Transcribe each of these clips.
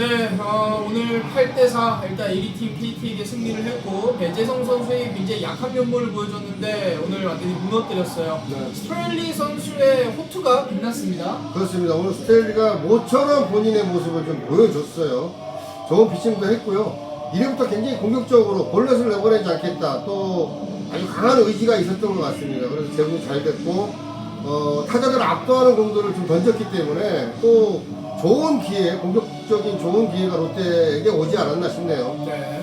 네, 어, 오늘 8대4 일단 1위 팀 KT에게 승리를 했고 배재성 선수의 굉장히 약한 면모를 보여줬는데 오늘 완전히 무너뜨렸어요. 네. 스트레일리 선수의 호투가 빛났습니다. 그렇습니다. 오늘 스테일리가 모처럼 본인의 모습을 좀 보여줬어요. 좋은 피칭도 했고요. 이래부터 굉장히 공격적으로 볼넷을 내보내지 않겠다. 또 아주 강한 의지가 있었던 것 같습니다. 그래서 제구도 잘 됐고 어, 타자들 압도하는 공들을 좀 던졌기 때문에 또 좋은 기회, 공격 적인 좋은 기회가 롯데에게 오지 않았나 싶네요. 네.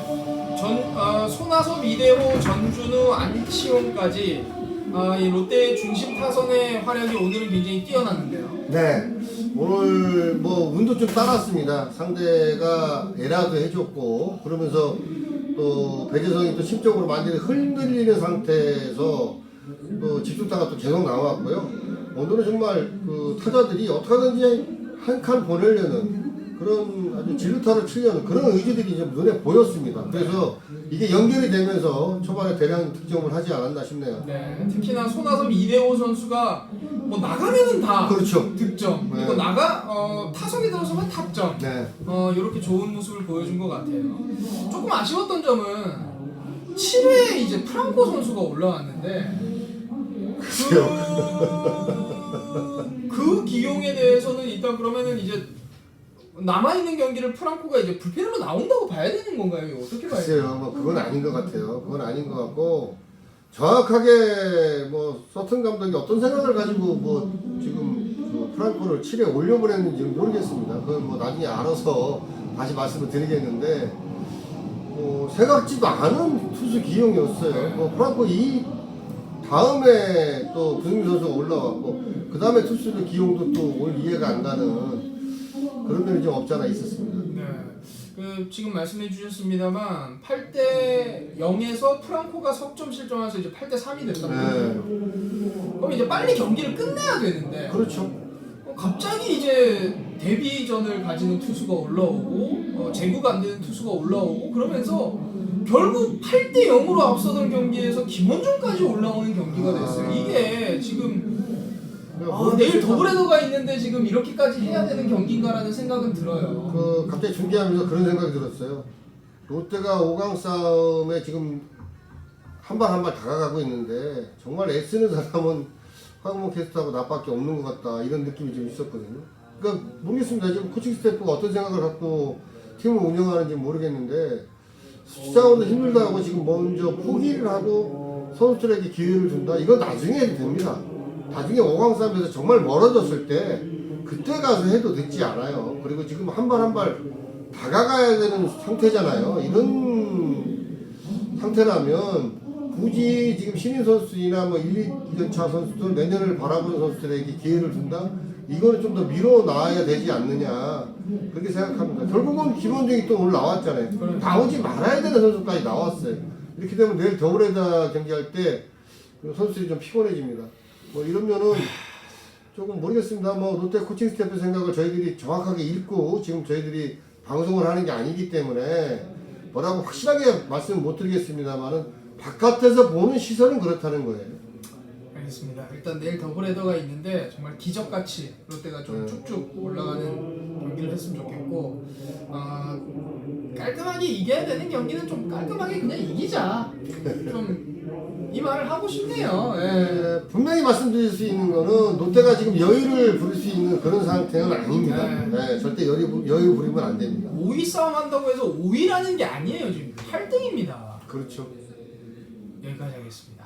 전 어, 손아섭 이대호 전준우 안치홍까지 어, 이 롯데의 중심 타선의 활약이 오늘은 굉장히 뛰어났는데요. 네. 오늘 뭐 운도 좀 따랐습니다. 상대가 에라도 해줬고 그러면서 또 배재성이 또 심적으로 완전히 흔들리는 상태에서 또 집중타가 또 계속 나왔고요. 오늘은 정말 그 타자들이 어떻게 하든지 한 칸 보내려는 그런 아주 진루타를 치려는 그런 의지들이 좀 눈에 보였습니다. 그래서 이게 연결이 되면서 초반에 대량 득점을 하지 않았나 싶네요. 네. 특히나 손아섭 이대호 선수가 뭐 나가면은 다 그렇죠. 득점 그리고 네. 나가 어, 타석에 들어서면 탑점. 네. 어, 이렇게 좋은 모습을 보여준 것 같아요. 조금 아쉬웠던 점은 7회에 이제 프랑코 선수가 올라왔는데 그, 그 기용에 대해서는 일단 그러면은 이제 남아 있는 경기를 프랑코가 이제 불펜으로 나온다고 봐야 되는 건가요? 이거 어떻게 봐야 돼요? 글쎄요, 뭐 그건 아닌 것 같아요. 그건 아닌 것 같고 정확하게 뭐 서튼 감독이 어떤 생각을 가지고 뭐 지금 그 프랑코를 7에 올려보냈는지 모르겠습니다. 그건 뭐 나중에 알아서 다시 말씀을 드리겠는데 뭐 생각지도 않은 투수 기용이었어요. 뭐 프랑코 이 다음에 또 금민 선수가 올라왔고 그 다음에 투수들 기용도 또 올 이해가 안 가는 그런 면이 좀 없지 않아 있었습니다. 네. 그 지금 말씀해 주셨습니다만 8대 0에서 프랑코가 석점 실점해서 이제 8대 3이 됐단 말이에요. 네, 그럼 이제 빨리 경기를 끝내야 되는데 그렇죠. 어, 갑자기 이제 데뷔전을 가지는 투수가 올라오고 어, 제구가 안 되는 투수가 올라오고 그러면서 결국 8대 0으로 앞서던 경기에서 김원중까지 올라오는 경기가 됐어요. 이게 지금 아, 내일 더블헤더가 있는데 지금 이렇게까지 해야 되는 경기인가라는 생각은 들어요. 그 갑자기 중계하면서 그런 생각이 들었어요. 롯데가 5강 싸움에 지금 한 발 한 발 다가가고 있는데 정말 애쓰는 사람은 황문 캐스트하고 나밖에 없는 것 같다 이런 느낌이 좀 있었거든요. 그러니까 모르겠습니다. 지금 코칭 스태프가 어떤 생각을 갖고 팀을 운영하는지 모르겠는데 숫자로도 힘들다고 지금 먼저 포기를 하고 선수들에게 기회를 준다. 이건 나중에 해도 됩니다. 나중에 5강 싸움에서 정말 멀어졌을 때 그때 가서 해도 늦지 않아요. 그리고 지금 한 발 한 발 다가가야 되는 상태잖아요. 이런 상태라면 굳이 지금 신인 선수이나 뭐 1, 2년차 선수들 내년을 바라보는 선수들에게 기회를 준다? 이거는 좀 더 밀어놔야 되지 않느냐 그렇게 생각합니다. 결국은 김원중이 또 오늘 나왔잖아요. 나오지 말아야 되는 선수까지 나왔어요. 이렇게 되면 내일 더블헤더 경기할 때그 선수들이 좀 피곤해집니다. 뭐 이러면은 조금 모르겠습니다. 뭐 롯데 코칭 스태프 생각을 저희들이 정확하게 읽고 지금 저희들이 방송을 하는 게 아니기 때문에 뭐라고 확실하게 말씀 못 드리겠습니다만은 바깥에서 보는 시선은 그렇다는 거예요. 알겠습니다. 일단 내일 더블헤더가 있는데 정말 기적같이 롯데가 좀 네. 쭉쭉 올라가는 경기를 했으면 좋겠고 어, 깔끔하게 이겨야 되는 경기는 좀 깔끔하게 그냥 이기자. 좀 이 말을 하고 싶네요. 예. 에, 분명히 말씀드릴 수 있는 거는 롯데가 지금 여유를 부릴 수 있는 그런 상태는 아닙니다. 네. 네, 절대 여유, 부- 여유 부리면 안 됩니다. 5위 싸움 한다고 해서 5위라는 게 아니에요 지금 8등입니다. 그렇죠. 여기까지 하겠습니다.